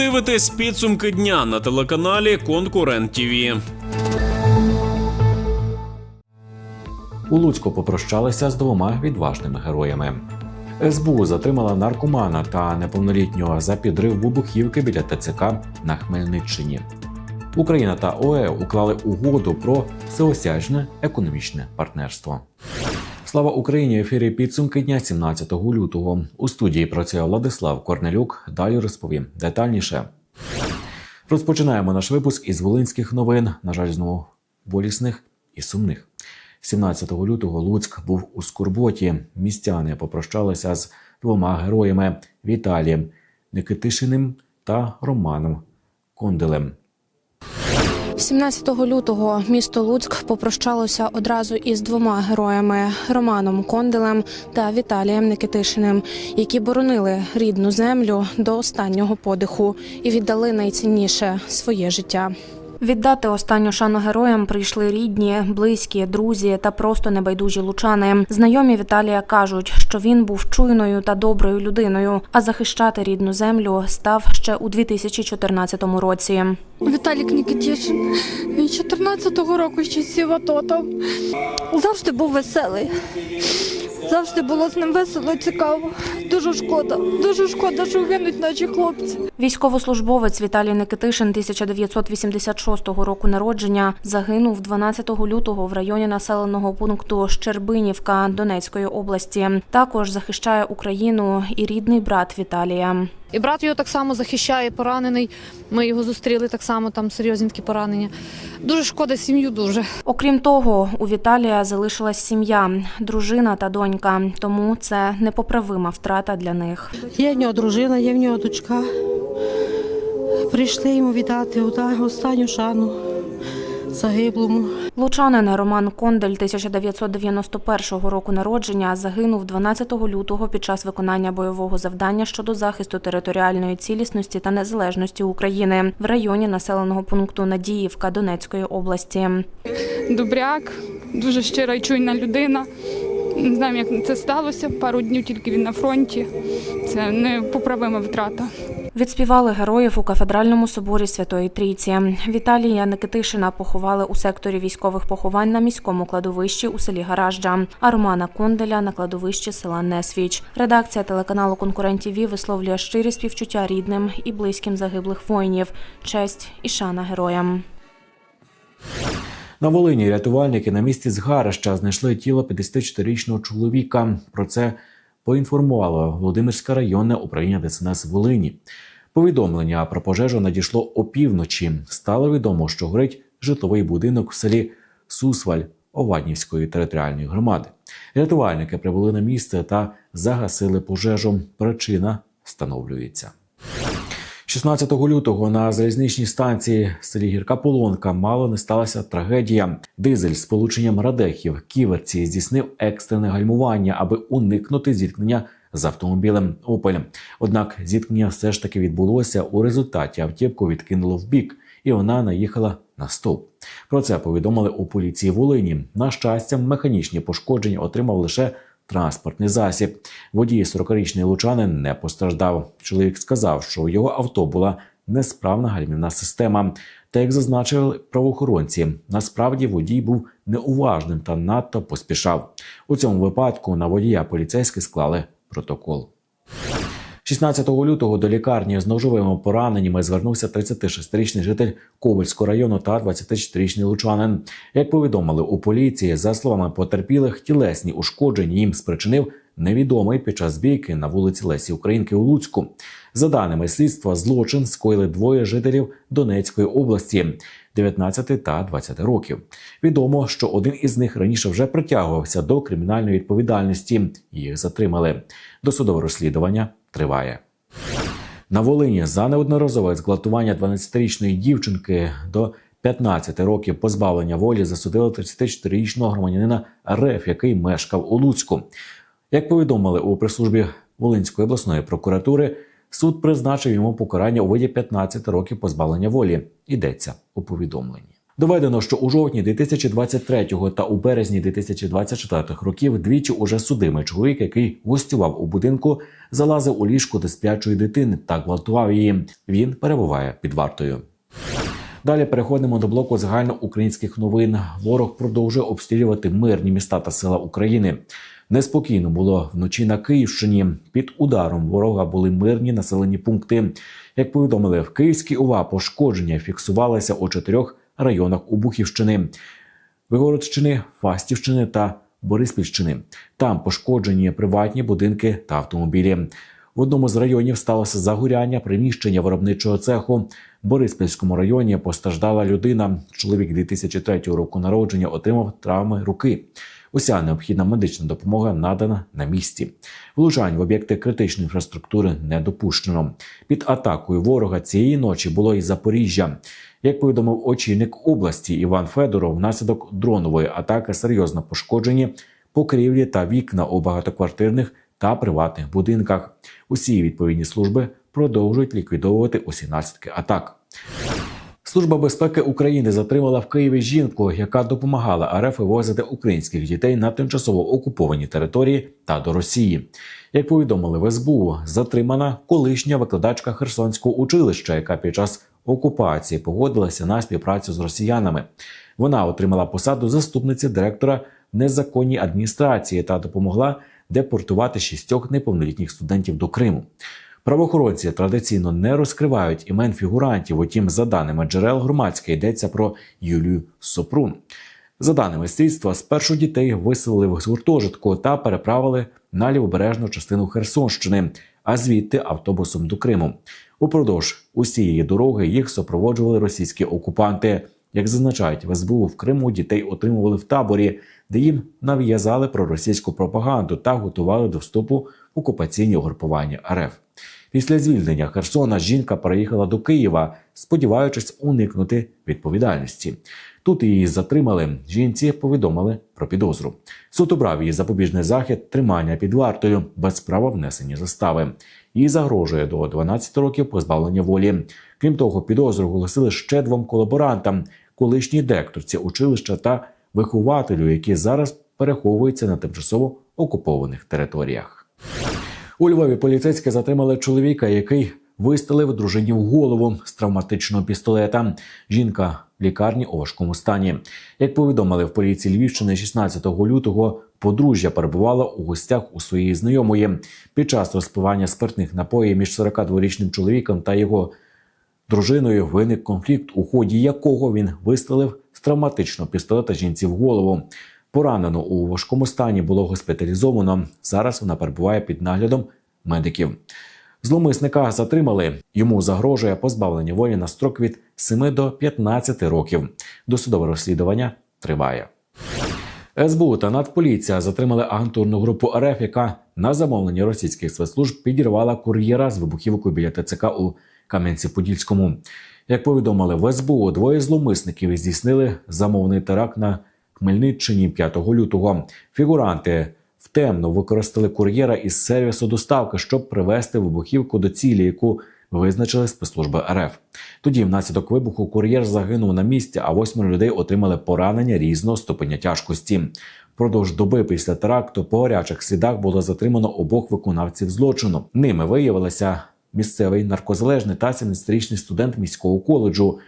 дивитесь підсумки дня на телеканалі Конкурент ТІВІ. У Луцьку попрощалися з двома відважними героями. СБУ затримала наркомана та неповнолітнього за підрив вибухівки біля ТЦК на Хмельниччині. Україна та ОЕ уклали угоду про всеосяжне економічне партнерство. Слава Україні! Ефірі підсумки дня 17 лютого. У студії працює Владислав Корнелюк. Далі розповім детальніше. Розпочинаємо наш випуск із волинських новин. На жаль, знову болісних і сумних. 17 лютого Луцьк був у скорботі. Містяни попрощалися з двома героями Віталієм Никитишиним та Романом Конделем. 17 лютого місто Луцьк попрощалося одразу із двома героями Романом Конделем та Віталієм Никитишиним, які боронили рідну землю до останнього подиху і віддали найцінніше своє життя. Віддати останню шану героям прийшли рідні, близькі, друзі та просто небайдужі лучани. Знайомі Віталія кажуть, що він був чуйною та доброю людиною, а захищати рідну землю став ще у 2014 році. Віталік Нікітішин. Він 14-го року ще сів АТО. Завжди був веселий. Завжди було з ним весело, цікаво. Дуже шкода. Дуже шкода, що гинуть наші хлопці. Військовослужбовець Віталій Никитишин 1986 року народження загинув 12 лютого в районі населеного пункту Щербинівка Донецької області. Також захищає Україну і рідний брат Віталія. І брат його так само захищає, поранений. Ми його зустріли так само, там серйозні такі поранення. Дуже шкода сім'ю дуже. Окрім того, у Віталія залишилась сім'я, дружина та донька. Тому це непоправима втрата для них. Є в нього дружина, є в нього дочка. Прийшли йому віддати останню шану загиблому. Лучанин Роман Кондель 1991 року народження загинув 12 лютого під час виконання бойового завдання щодо захисту територіальної цілісності та незалежності України в районі населеного пункту Надіївка Донецької області. добряк, дуже щира і чуйна людина. Не знаємо, як це сталося. Пару днів тільки він на фронті. Це непоправима втрата. Відспівали героїв у кафедральному соборі Святої Трійці. Віталія Никитишина поховали у секторі військових поховань на міському кладовищі у селі Гаражджа, а Романа Конделя на кладовищі села Несвіч. Редакція телеканалу Конкурентів «Ві» висловлює щирі співчуття рідним і близьким загиблих воїнів, честь і шана героям. На Волині рятувальники на місці згарища знайшли тіло 54-річного чоловіка. Про це поінформувало Володимирське районне управління ДСНС Волині. Повідомлення про пожежу надійшло опівночі. Стало відомо, що горить житловий будинок в селі Сусваль Оваднівської територіальної громади. Рятувальники прибули на місце та загасили пожежу. Причина встановлюється. 16 лютого на залізничній станції в селі Гірка Полонка мало не сталася трагедія. Дизель з полученням радехів ківерці здійснив екстрене гальмування, аби уникнути зіткнення з автомобілем Опель. Однак зіткнення все ж таки відбулося. У результаті автівку відкинуло в бік, і вона наїхала на стовп. Про це повідомили у поліції Волині. На щастя, механічні пошкодження отримав лише транспортний засіб. Водій 40-річний лучанин не постраждав. Чоловік сказав, що у його авто була несправна гальмівна система. Та як зазначили правоохоронці, насправді водій був неуважним та надто поспішав. У цьому випадку на водія поліцейські склали протокол. 16 лютого до лікарні з ножовими пораненнями звернувся 36-річний житель Ковальського району та 24-річний лучанин. Як повідомили у поліції, за словами потерпілих, тілесні ушкодження їм спричинив невідомий під час бійки на вулиці Лесі Українки у Луцьку. За даними слідства, злочин скоїли двоє жителів Донецької області 19 та 20 років. Відомо, що один із них раніше вже притягувався до кримінальної відповідальності. Їх затримали. Досудове розслідування триває. На Волині за неодноразове зґвалтування 12-річної дівчинки до 15 років позбавлення волі засудили 34-річного громадянина РФ, який мешкав у Луцьку. Як повідомили у прес-службі Волинської обласної прокуратури, суд призначив йому покарання у виді 15 років позбавлення волі. Йдеться у повідомленні. Доведено, що у жовтні 2023 та у березні 2024 років двічі уже судимий чоловік, який гостював у будинку, залазив у ліжко до сплячої дитини та гвалтував її. Він перебуває під вартою. Далі переходимо до блоку загальноукраїнських новин. Ворог продовжує обстрілювати мирні міста та села України. Неспокійно було вночі на Київщині. Під ударом ворога були мирні населені пункти. Як повідомили в Київській ОВА, пошкодження фіксувалися у чотирьох районах Обухівщини, Вигородщини, Фастівщини та Бориспільщини. Там пошкоджені приватні будинки та автомобілі. В одному з районів сталося загоряння приміщення виробничого цеху. В Бориспільському районі постраждала людина. Чоловік 2003 року народження отримав травми руки. Уся необхідна медична допомога надана на місці. Влучань в об'єкти критичної інфраструктури не допущено. Під атакою ворога цієї ночі було і Запоріжжя. Як повідомив очільник області Іван Федоров, внаслідок дронової атаки серйозно пошкоджені покрівлі та вікна у багатоквартирних та приватних будинках. Усі відповідні служби продовжують ліквідовувати усі наслідки атак. Служба безпеки України затримала в Києві жінку, яка допомагала РФ вивозити українських дітей на тимчасово окуповані території та до Росії. Як повідомили в СБУ, затримана колишня викладачка Херсонського училища, яка під час окупації погодилася на співпрацю з росіянами. Вона отримала посаду заступниці директора незаконній адміністрації та допомогла депортувати шістьох неповнолітніх студентів до Криму. Правоохоронці традиційно не розкривають імен фігурантів. Утім, за даними джерел громадське йдеться про Юлію Сопрун. За даними слідства, спершу дітей виселили в гуртожитку та переправили на лівобережну частину Херсонщини, а звідти автобусом до Криму. Упродовж усієї дороги їх супроводжували російські окупанти. Як зазначають в СБУ, в Криму дітей отримували в таборі, де їм нав'язали проросійську пропаганду та готували до вступу в окупаційні угрупування РФ. Після звільнення Херсона жінка переїхала до Києва, сподіваючись уникнути відповідальності. Тут її затримали. Жінці повідомили про підозру. Суд обрав її запобіжний захід тримання під вартою без права внесення застави. Їй загрожує до 12 років позбавлення волі. Крім того, підозру оголосили ще двом колаборантам: колишній директорці училища та вихователю, які зараз переховуються на тимчасово окупованих територіях. У Львові поліцейські затримали чоловіка, який вистрелив дружині в голову з травматичного пістолета. Жінка лікарні у важкому стані. Як повідомили в поліції Львівщини, 16 лютого подружжя перебувало у гостях у своєї знайомої. Під час розпивання спиртних напоїв між 42-річним чоловіком та його дружиною виник конфлікт, у ході якого він вистрелив з травматичного пістолета жінці в голову. Поранено у важкому стані було госпіталізовано. Зараз вона перебуває під наглядом медиків. Зломисника затримали. Йому загрожує позбавлення волі на строк від 7 до 15 років. Досудове розслідування триває. СБУ та Нацполіція затримали агентурну групу РФ, яка на замовлення російських спецслужб підірвала кур'єра з вибухівкою біля ТЦК у Кам'янці-Подільському. Як повідомили в СБУ, двоє зловмисників здійснили замовний теракт на Хмельниччині 5 лютого. Фігуранти втемно використали кур'єра із сервісу доставки, щоб привезти вибухівку до цілі, яку визначили спецслужби РФ. Тоді, внаслідок вибуху, кур'єр загинув на місці, а восьмеро людей отримали поранення різного ступеня тяжкості. Продовж доби після теракту по гарячих слідах було затримано обох виконавців злочину. Ними виявилися місцевий наркозалежний та 17-річний студент міського коледжу,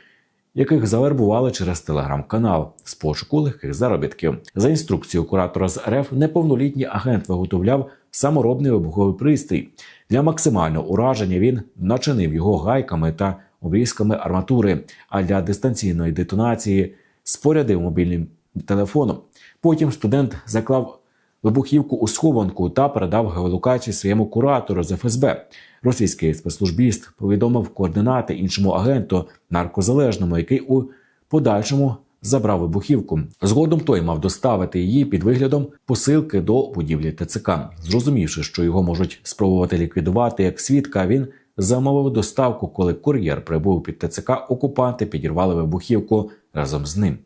яких завербували через телеграм-канал з пошуку легких заробітків. За інструкцією куратора з РФ, неповнолітній агент виготовляв саморобний вибуховий пристрій. Для максимального ураження він начинив його гайками та обрізками арматури, а для дистанційної детонації спорядив мобільним телефоном. Потім студент заклав вибухівку у схованку та передав геолокацію своєму куратору з ФСБ. Російський спецслужбіст повідомив координати іншому агенту наркозалежному, який у подальшому забрав вибухівку. Згодом той мав доставити її під виглядом посилки до будівлі ТЦК. Зрозумівши, що його можуть спробувати ліквідувати як свідка, він замовив доставку, коли кур'єр прибув під ТЦК. Окупанти підірвали вибухівку разом з ним.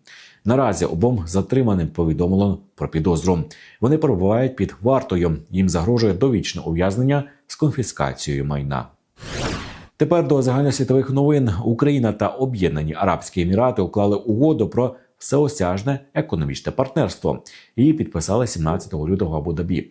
Наразі обом затриманим повідомлено про підозру. Вони перебувають під вартою. Їм загрожує довічне ув'язнення з конфіскацією майна. Тепер до загальносвітових новин Україна та Об'єднані Арабські Емірати уклали угоду про всеосяжне економічне партнерство і підписали 17 лютого в Абу-Дабі.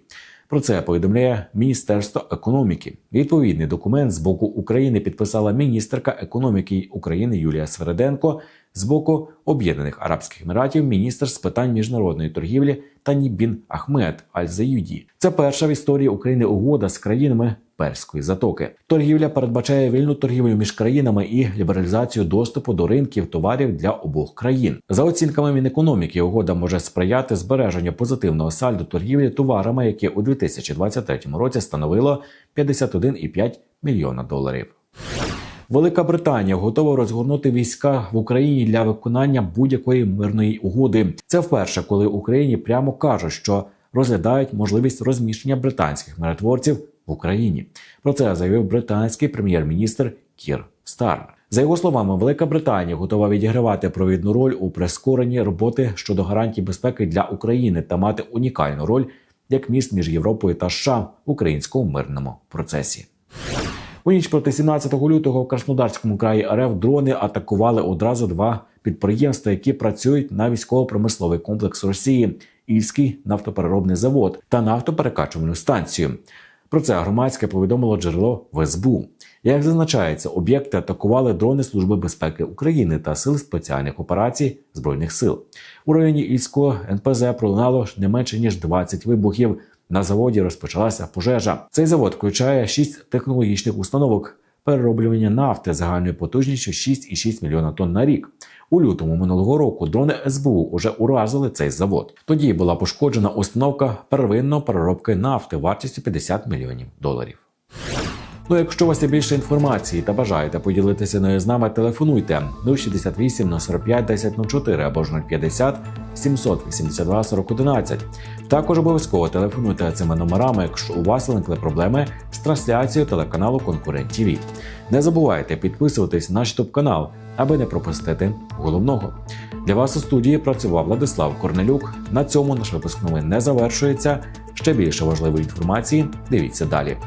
Про це повідомляє Міністерство економіки. Відповідний документ з боку України підписала міністерка економіки України Юлія Свереденко. З боку Об'єднаних Арабських Еміратів міністр з питань міжнародної торгівлі Тані Бін Ахмед Аль-Заюді. Це перша в історії України угода з країнами Перської затоки. Торгівля передбачає вільну торгівлю між країнами і лібералізацію доступу до ринків товарів для обох країн. За оцінками Мінекономіки, угода може сприяти збереженню позитивного сальдо торгівлі товарами, яке у 2023 році становило 51,5 мільйона доларів. Велика Британія готова розгорнути війська в Україні для виконання будь-якої мирної угоди. Це вперше, коли Україні прямо кажуть, що розглядають можливість розміщення британських миротворців в Україні. Про це заявив британський прем'єр-міністр Кір Стармер. За його словами, Велика Британія готова відігравати провідну роль у прискоренні роботи щодо гарантій безпеки для України та мати унікальну роль як міст між Європою та США в українському мирному процесі. У ніч проти 17 лютого в Краснодарському краї РФ дрони атакували одразу два підприємства, які працюють на військово-промисловий комплекс Росії, Ільський нафтопереробний завод та нафтоперекачувальну станцію. Про це громадське повідомило джерело в СБУ. Як зазначається, об'єкти атакували дрони Служби безпеки України та сил спеціальних операцій збройних сил. У районі Ільського НПЗ пролунало не менше ніж 20 вибухів. На заводі розпочалася пожежа. Цей завод включає 6 технологічних установок перероблювання нафти загальною потужністю 6,6 мільйона тонн на рік. У лютому минулого року дрони СБУ уже уразили цей завод. Тоді була пошкоджена установка первинної переробки нафти вартістю 50 мільйонів доларів. Ну, якщо у вас є більше інформації та бажаєте поділитися нею з нами, телефонуйте 068 045 1004 або ж 050 782 4011. Також обов'язково телефонуйте цими номерами, якщо у вас виникли проблеми з трансляцією телеканалу Конкурент ТВ. Не забувайте підписуватись на наш ютуб канал, аби не пропустити головного. Для вас у студії працював Владислав Корнелюк. На цьому наш випуск новин не завершується. Ще більше важливої інформації. Дивіться далі.